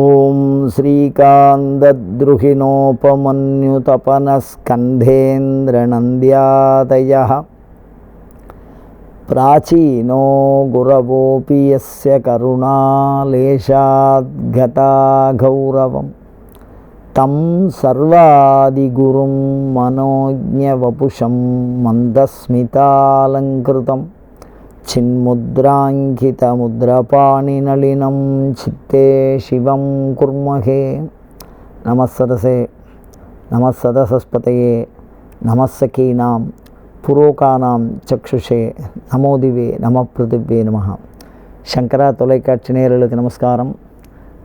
ఓం శ్రీకాంద్రుహిణోపమన్యుతపనస్కంధేంద్రనంద్యాదయ ప్రాచీనో గురవోపి ఎస్య కరుణాలేశాద్గతా గౌరవం తం సర్వాదిగురుం మనోజ్ఞవపుషం మందస్మితాలంకృతం. சின்முத்ராங்கிதமுத்ரபாணிநளினம் சித்தே சிவம் குர்மகே. நமசரசே நமசதசஸ்பதையே நமசகீனாம் புரோகானாம் சக்ஷுஷே நமோதிவே நம பிருதிவே நமக சங்கரா தொலைக்காட்சி நேரலுக்கு நமஸ்காரம்.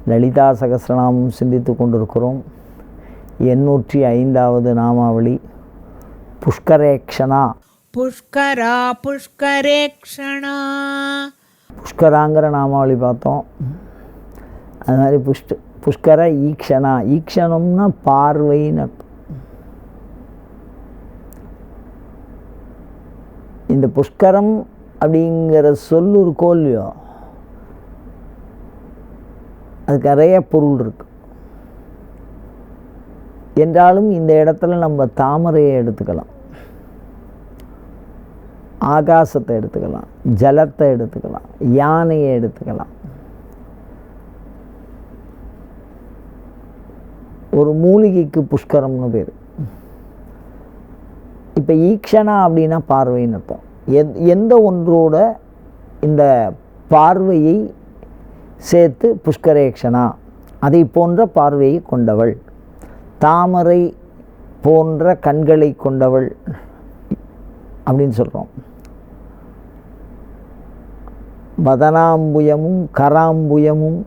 லலிதா சகசிரநாமம் சிந்தித்து கொண்டிருக்கிறோம். எண்ணூற்றி ஐந்தாவது நாமாவளி. புஷ்கரேக்ஷனா. புஷ்கரா புஷ்கரேக்ஷணா புஷ்கராங்கிற நாமாவளி பார்த்தோம். அது மாதிரி புஷ்ட புஷ்கர ஈக்ஷனா. ஈக்ஷணம்னா பார்வைன்னு இந்த புஷ்கரம் அப்படிங்கிற சொல் ஒரு கோல்வியோ? அதுக்கு நிறைய பொருள் இருக்கு. என்றாலும் இந்த இடத்துல நம்ம தாமரையை எடுத்துக்கலாம். ஆகாசத்தை எடுத்துக்கலாம் ஜலத்தை எடுத்துக்கலாம் யானையை எடுத்துக்கலாம். ஒரு மூலிகைக்கு புஷ்கரம்னு பேர். இப்போ ஈக்ஷணா அப்படின்னா பார்வைன்னு அர்த்தம். எந் எந்த ஒன்றோட இந்த பார்வையை சேர்த்து புஷ்கரேக்ஷனா அதை போன்ற பார்வையை கொண்டவள். தாமரை போன்ற கண்களை கொண்டவள். அப்படின்னு சொல்கிறோம் வதனாம்புயமும் கராம்புயமும்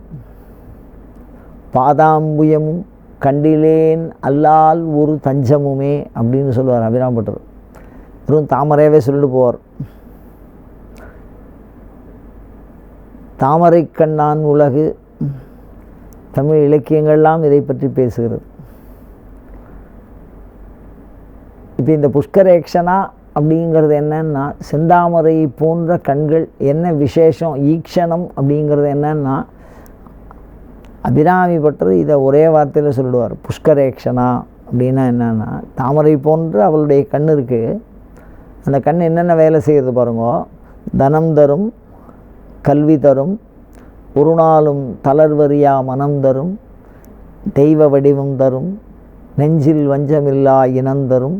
பாதாம்புயமும் கண்டிலேன் அல்லால் ஒரு தஞ்சமுமே அப்படின்னு சொல்லுவார் அபிராம்பட்டர் வெறும் தாமரையாகவே சொல்லிட்டு போவார். தாமரை கண்ணான் உலகு தமிழ் இலக்கியங்கள்லாம் இதை பற்றி பேசுகிறது. இப்போ இந்த புஷ்கரேக்ஷனா அப்படிங்கிறது என்னன்னா செந்தாமரை போன்ற கண்கள் என்ன விசேஷம் ஈக்ஷணம் அப்படிங்கிறது என்னன்னா அபிராமி பட்டர் இதை ஒரே வார்த்தையில் சொல்லிடுவார். புஷ்கரேக்ஷனா அப்படின்னா என்னென்னா தாமரை போன்ற அவளுடைய கண் இருக்குது அந்த கண் என்னென்ன வேலை செய்கிறது பாருங்க. தனம் தரும் கல்வி தரும் ஒரு நாளும் தளர்வறியா மனம் தரும் தெய்வ வடிவம் தரும் நெஞ்சில் வஞ்சமில்லா இனம் தரும்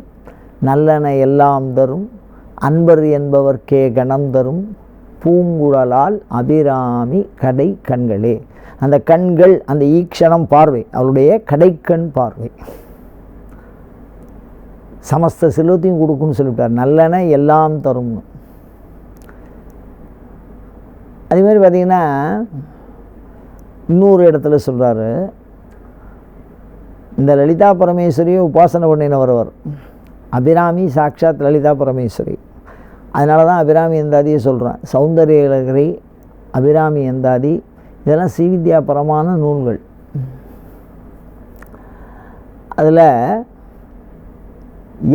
நல்லன எல்லாம் தரும். அன்பர் என்பவர்க்கே கணம் தரும். பூங்குழலால் அபிராமி கடை கண்களே. அந்த கண்கள் அந்த ஈக்ஷணம் பார்வை அவருடைய கடைக்கண் பார்வை. சமஸ்த செல்வத்தையும் கொடுக்குன்னு சொல்லிவிட்டார். நல்லன எல்லாம் தரும்னு அதேமாதிரி பார்த்திங்கன்னா பார்த்தீங்கன்னா இன்னொரு இடத்துல சொல்கிறாரு இந்த லலிதா பரமேஸ்வரியை உபாசனை பண்ணினவர் அவர். அபிராமி சாட்சாத் லலிதா பரமேஸ்வரி. அதனால தான் அபிராமி எந்தாதியை சொல்கிறேன் சௌந்தரியலகரி அபிராமி எந்தாதி இதெல்லாம் ஸ்ரீவித்யாபரமான நூல்கள். அதில்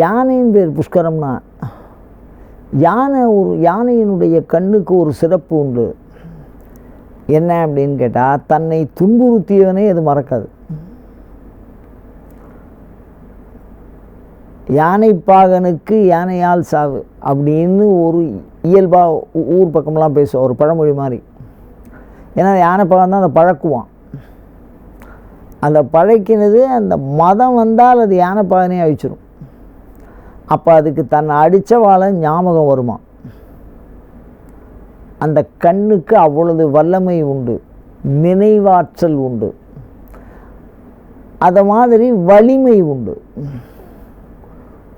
யானையின் பேர் புஷ்கரம்னா யானை ஒரு யானையினுடைய கண்ணுக்கு ஒரு சிறப்பு உண்டு. என்ன அப்படின்னு கேட்டால் தன்னை துன்புறுத்தியவனே அது மறக்காது. யானைப்பாகனுக்கு யானையால் சாவு அப்படின்னு ஒரு இயல்பாக ஊர் பக்கம்லாம் பேசுவோம் ஒரு பழமொழி மாதிரி. ஏன்னா யானைப்பாகன் தான் அதை பழக்குவான். அந்த பழக்கினது அந்த மதம் வந்தால் அது யானைப்பாகனே அழிச்சிடும் அப்போ அதுக்கு தன்னை அடித்தவாளை ஞாபகம் வருமா? அந்த கண்ணுக்கு அவ்வளவு வல்லமை உண்டு நினைவாற்றல் உண்டு. அதை மாதிரி வலிமை உண்டு.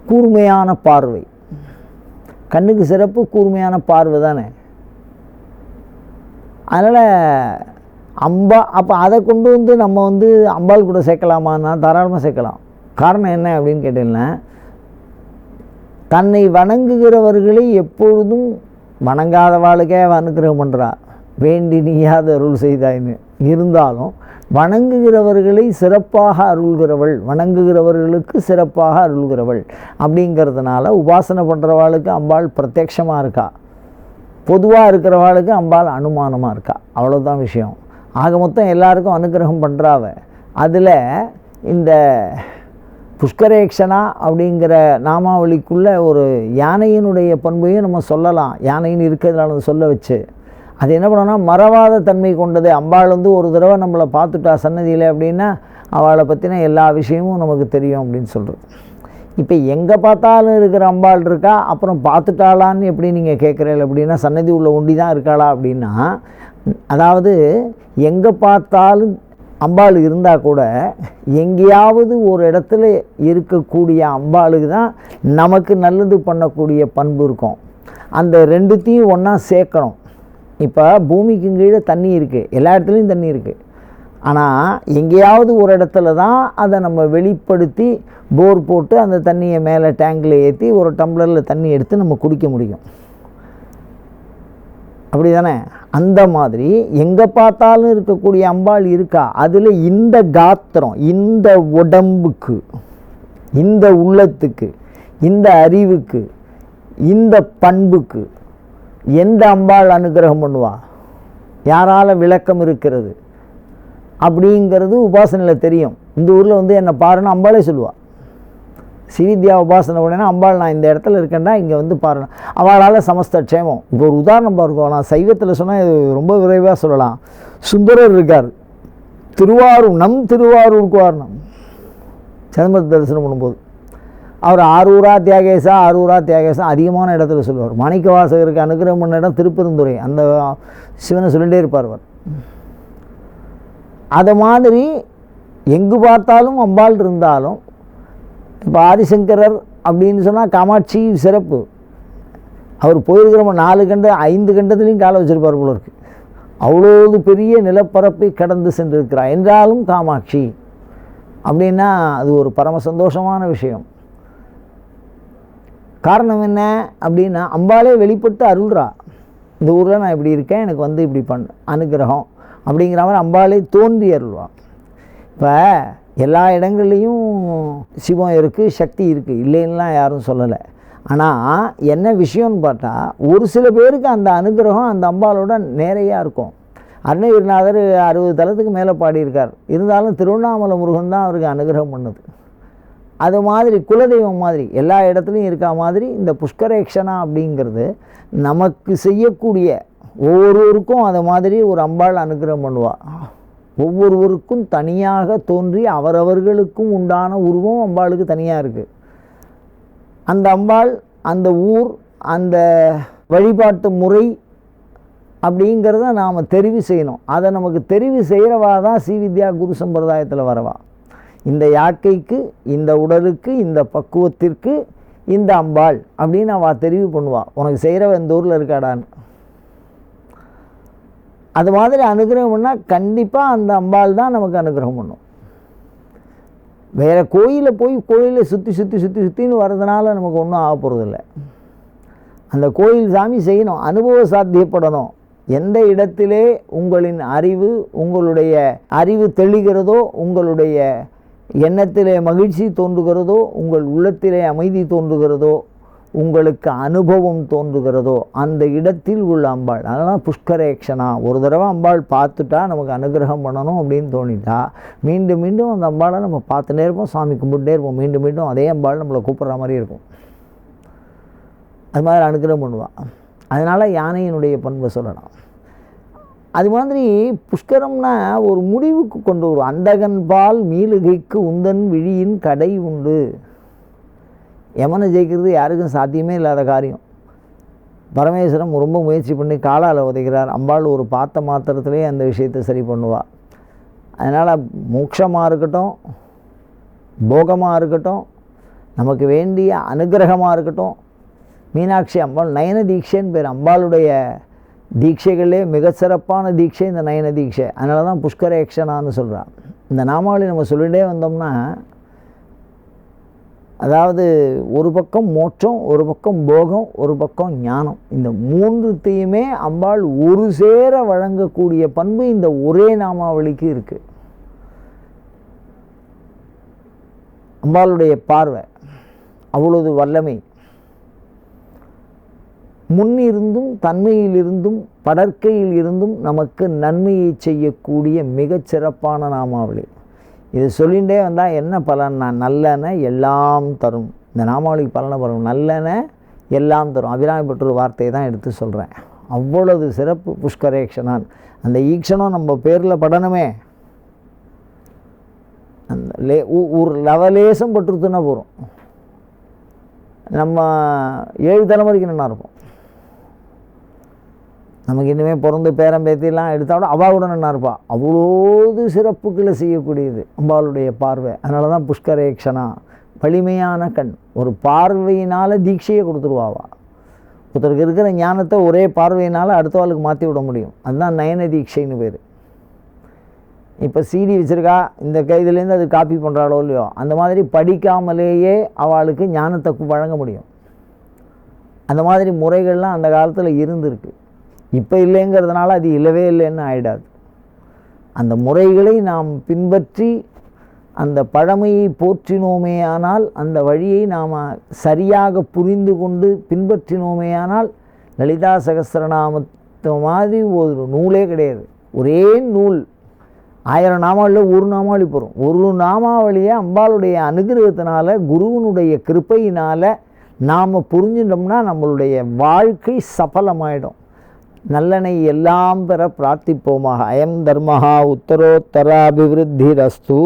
கூர்மையான பார்வை. கண்ணுக்கு சிறப்பு கூர்மையான பார்வை தானே. அதனால் அம்பா அப்போ அதை கொண்டு வந்து நம்ம வந்து அம்பாள் கூட சேர்க்கலாமான்னா தாராளமாக சேர்க்கலாம். காரணம் என்ன அப்படின்னு கேட்டீங்கன்னா தன்னை வணங்குகிறவர்களை எப்பொழுதும் வணங்காதவாளுக்கே அவ அனுக்கிரகம் பண்ணுறா வேண்டி நீயாத அருள் செய்தாயின்னு. இருந்தாலும் வணங்குகிறவர்களை சிறப்பாக அருள்கிறவள் வணங்குகிறவர்களுக்கு சிறப்பாக அருள்கிறவள் அப்படிங்கிறதுனால உபாசனை பண்ணுறவாளுக்கு அம்பாள் பிரத்யக்ஷமாக இருக்கா? பொதுவாக இருக்கிறவாளுக்கு அம்பாள் அனுமானமாக இருக்கா? அவ்வளோதான் விஷயம். ஆக மொத்தம் எல்லாருக்கும் அனுகிரகம் பண்ணுறாவ அதில் இந்த புஷ்கரேக்ஷனா அப்படிங்கிற நாமாவளிக்குள்ளே ஒரு யானையினுடைய பண்பையும் நம்ம சொல்லலாம். யானைன்னு இருக்கிறதுனால சொல்ல வச்சு. அது என்ன பண்ணோன்னா மறவாத தன்மை கொண்டது. அம்பாள் வந்து ஒரு தடவை நம்மளை பார்த்துட்டா சன்னதியில் அப்படின்னா அவளை பற்றின எல்லா விஷயமும் நமக்கு தெரியும் அப்படின்னு சொல்கிறது இப்போ எங்கே பார்த்தாலும் இருக்கிற அம்பாள் இருக்கா? அப்புறம் பார்த்துட்டாளான்னு எப்படி நீங்கள் கேட்குறீங்க அப்படின்னா சன்னதி உள்ள ஒண்டி தான் இருக்காளா அப்படின்னா அதாவது எங்கே பார்த்தாலும் அம்பாள் இருந்தால் கூட எங்கேயாவது ஒரு இடத்துல இருக்கக்கூடிய அம்பாளுக்கு தான் நமக்கு நல்லது பண்ணக்கூடிய பண்பு இருக்கும். அந்த ரெண்டுத்தையும் ஒன்றா சேர்க்கணும். இப்போ பூமிக்கு கீழே தண்ணி இருக்குது எல்லா இடத்துலையும் தண்ணி இருக்குது ஆனால் எங்கேயாவது ஒரு இடத்துல தான் அதை நம்ம வெளிப்படுத்தி போர் போட்டு அந்த தண்ணியை மேலே டேங்கில் ஏற்றி ஒரு டம்ளரில் தண்ணி எடுத்து நம்ம குடிக்க முடியும். அப்படி தானே அந்த மாதிரி எங்கே பார்த்தாலும் இருக்கக்கூடிய அம்பாள் இருக்கா? அதில் இந்த காத்திரம் இந்த உடம்புக்கு இந்த உள்ளத்துக்கு இந்த அறிவுக்கு இந்த பண்புக்கு எந்த அம்பாள் அனுகிரகம் பண்ணுவா? யாரால் விளக்கம் இருக்கிறது? அப்படிங்கிறது உபாசனையில் தெரியும். இந்த ஊரில் வந்து என்னை பாருன்னு அம்பாளே சொல்லுவா. சிவித்யா உபாசனை உடனே அம்பாள் நான் இந்த இடத்துல இருக்கேன்டா இங்கே வந்து பாருங்க அவளால் சமஸ்த க்ஷேமம். இப்போ ஒரு உதாரணம் பாருங்க நான் சைவத்தில் சொன்னால் இது ரொம்ப விரைவாக சொல்லலாம். சுந்தரர் இருக்கார். திருவாரூர் நம் திருவாரூருக்கு வாரணம். சிதம்பரத்தை தரிசனம் பண்ணும்போது. அவர் ஆரூரா தியாகேசா ஆரூரா தியாகேசா அதிகமான இடத்துல சொல்லுவார். மாணிக்க வாசகருக்கு அனுகிரகம் பண்ண இடம் திருப்பெருந்துறை அந்த சிவனை சொல்லிகிட்டே இருப்பார் அவர். அது மாதிரி எங்கு பார்த்தாலும் அம்பாள் இருந்தாலும் இப்போ ஆதிசங்கரர் அப்படின்னு சொன்னால் காமாட்சி சிறப்பு. அவர் போயிருக்கிற நாலு கண்ட ஐந்து கண்டத்துலேயும் காலை வச்சிருப்பார் போல இருக்கு. அவ்வளோது பெரிய நிலப்பரப்பை கடந்து சென்றிருக்கிறார். என்றாலும் காமாட்சி. அப்படின்னா அது ஒரு பரம சந்தோஷமான விஷயம். காரணம் என்ன அப்படின்னா அம்பாலே வெளிப்பட்டு அருள்றா. இந்த ஊரில் நான் இப்படி இருக்கேன் எனக்கு வந்து இப்படி பண் அனுகிரகம் அப்படிங்கிற மாதிரி அம்பாலே தோன்றி அருள்வா இப்போ எல்லா இடங்கள்லையும் சிவம் இருக்குது சக்தி இருக்குது இல்லைன்னுலாம் யாரும் சொல்லலை. ஆனால் என்ன விஷயம்னு பார்த்தா ஒரு சில பேருக்கு அந்த அனுகிரகம் அந்த அம்பாலோட நேரையாக இருக்கும். அருணகிரிநாதர் அறுபது தளத்துக்கு மேலே பாடியிருக்கார். இருந்தாலும் திருவண்ணாமலை முருகன் தான் அவருக்கு அனுகிரகம் பண்ணுது. அது மாதிரி குலதெய்வம் மாதிரி எல்லா இடத்துலையும் இருக்கா மாதிரி இந்த புஷ்கரேக்ஷனா அப்படிங்கிறது நமக்கு செய்யக்கூடிய ஒவ்வொருவருக்கும் அது மாதிரி ஒரு அம்பாள் அனுகிரகம் பண்ணுவாள் ஒவ்வொருவருக்கும் தனியாக தோன்றி அவரவர்களுக்கும் உண்டான உருவம் அம்பாளுக்கு தனியாக இருக்குது அந்த அம்பாள் அந்த ஊர் அந்த வழிபாட்டு முறை அப்படிங்கிறத நாம் தெரிவு செய்யணும். அதை நமக்கு தெரிவு செய்கிறவா தான் ஸ்ரீ வித்யா குரு சம்பிரதாயத்தில் வரவா. இந்த யாக்கைக்கு இந்த உடலுக்கு இந்த பக்குவத்திற்கு இந்த அம்பாள் அப்படின்னு அவள் தெரிவு பண்ணுவாள் உனக்கு செய்கிறவ இந்த ஊரில் இருக்காடான்னு. அது மாதிரி அனுகிரகம் பண்ணால் கண்டிப்பாக அந்த அம்பாள் தான் நமக்கு அனுகிரகம் பண்ணும். வேறு கோயிலில் போய் கோயிலை சுற்றி சுற்றி சுற்றி சுற்றின்னு வர்றதுனால நமக்கு ஒன்றும் ஆக போகிறதில்ல அந்த கோயில் சாமி செய்யணும் அனுபவ சாத்தியப்படணும். எந்த இடத்திலே உங்களின் அறிவு உங்களுடைய அறிவு தெளிகிறதோ உங்களுடைய எண்ணத்திலே மகிழ்ச்சி தோன்றுகிறதோ உங்கள் உள்ளத்திலே அமைதி தோன்றுகிறதோ உங்களுக்கு அனுபவம் தோன்றுகிறதோ அந்த இடத்தில் உள்ள அம்பாள் அதனால் புஷ்கரேக்ஷனா ஒரு தடவை அம்பாள் பார்த்துட்டா நமக்கு அனுகிரகம் பண்ணணும் அப்படின்னு தோணிட்டா மீண்டும் மீண்டும் அந்த அம்பாளை நம்ம பார்த்துட்டே இருப்போம் சாமி கும்பிட்டுட்டே இருப்போம் மீண்டும் மீண்டும் அதே அம்பாள் நம்மளை கூப்பிட்ற மாதிரி இருக்கும். அது மாதிரி அனுகிரகம் பண்ணுவாள் அதனால் யானையினுடைய பண்பை சொல்லலாம். அது மாதிரி புஷ்கரம்னா ஒரு முடிவுக்கு கொண்டு வரும். அண்டகன் பால் மீளுகைக்கு உந்தன் விழியின் கடை உண்டு. யமனை ஜெயிக்கிறது யாருக்கும் சாத்தியமே இல்லாத காரியம். பரமேஸ்வரம் ரொம்ப முயற்சி பண்ணி காலால் உதைக்கிறார். அம்பாள் ஒரு பார்த்த மாத்திரத்திலே அந்த விஷயத்தை சரி பண்ணுவாள் அதனால் மோட்சமாக இருக்கட்டும் போகமாக இருக்கட்டும் நமக்கு வேண்டிய அனுகிரகமாக இருக்கட்டும். மீனாட்சி அம்பாள் நயன தீட்சைன்னு பேர் அம்பாளுடைய தீட்சைகளே மிக சிறப்பான தீட்சை இந்த நயன தீட்சை. அதனால தான் புஷ்கரேக்ஷனான்னு சொல்கிறான் இந்த நாமாவளி நம்ம சொல்லிகிட்டே வந்தோம்னா அதாவது ஒரு பக்கம் மோட்சம் ஒரு பக்கம் போகம் ஒரு பக்கம் ஞானம். இந்த மூன்றுத்தையுமே அம்பாள் ஒரு சேர வழங்கக்கூடிய பண்பு இந்த ஒரே நாமாவளிக்கு இருக்குது அம்பாளுடைய பார்வை அவ்வளவு வல்லமை. முன்னிருந்தும் தன்மையிலிருந்தும் படற்கையில் இருந்தும் நமக்கு நன்மையை செய்யக்கூடிய மிகச்சிறப்பான நாமாவளி. இது சொல்லிகிட்டே வந்தால் என்ன பலன்னா நல்லன எல்லாம் தரும். இந்த நாமாவளிக்கு பலனை பாருங்க. நல்லன எல்லாம் தரும். அபிராமி பெற்ற வார்த்தையை தான் எடுத்து சொல்கிறேன் அவ்வளவு சிறப்பு புஷ்கரேக்ஷனான் அந்த ஈக்ஷனும் நம்ம பேரில் படணுமே. அந்த லே ஒரு லவலேசம் பட்டுருத்துன்னா போகிறோம் நம்ம ஏழு தலைமுறைக்கு நல்லா இருப்போம் நமக்கு இனிமேல் பிறந்து பேரன் பேத்திலாம் எடுத்தா கூட அவள் கூட அவ்வளோது சிறப்புகளை செய்யக்கூடியது அம்பாளுடைய பார்வை. அதனால தான் புஷ்கரேக்ஷனா வலிமையான கண். ஒரு பார்வையினால் தீட்சையை கொடுத்துருவாவா. ஒருத்தருக்கு இருக்கிற ஞானத்தை ஒரே பார்வையினால் அடுத்தவாளுக்கு மாற்றி விட முடியும். அதுதான் நயன தீட்சைன்னு பேர். இப்போ சிடி வச்சுருக்கா இந்த கைதுலேருந்து அது காப்பி பண்ணுறாளோ இல்லையோ அந்த மாதிரி படிக்காமலேயே அவளுக்கு ஞானத்தை வழங்க முடியும். அந்த மாதிரி முறைகள்லாம் அந்த காலத்தில் இருந்திருக்கு. இப்போ இல்லைங்கிறதுனால அது இல்லவே இல்லைன்னு ஆயிடாது. அந்த முறைகளை நாம் பின்பற்றி அந்த பழமையை போற்றினோமேயானால் அந்த வழியை நாம் சரியாக புரிந்து கொண்டு பின்பற்றினோமேயானால் லலிதா சகஸ்ரநாமத்து மாதிரி ஒரு நூலே கிடையாது. ஒரே நூல். ஆயிரம் நாமாவளியில் ஒரு நாமாவளி போகிறோம் ஒரு நாமாவளியை அம்பாளுடைய அனுகிரகத்தினால குருவனுடைய கிருப்பையினால் நாம் புரிஞ்சிட்டோம்னா நம்மளுடைய வாழ்க்கை சஃலமாயிடும் நல்லனை எல்லாம் பெற பிரார்த்திப்போமாக. அயம் தர்மஹா உத்தரோத்தராபிவிருத்தி உத்தரோத்தராபிவிருத்திரஸ்து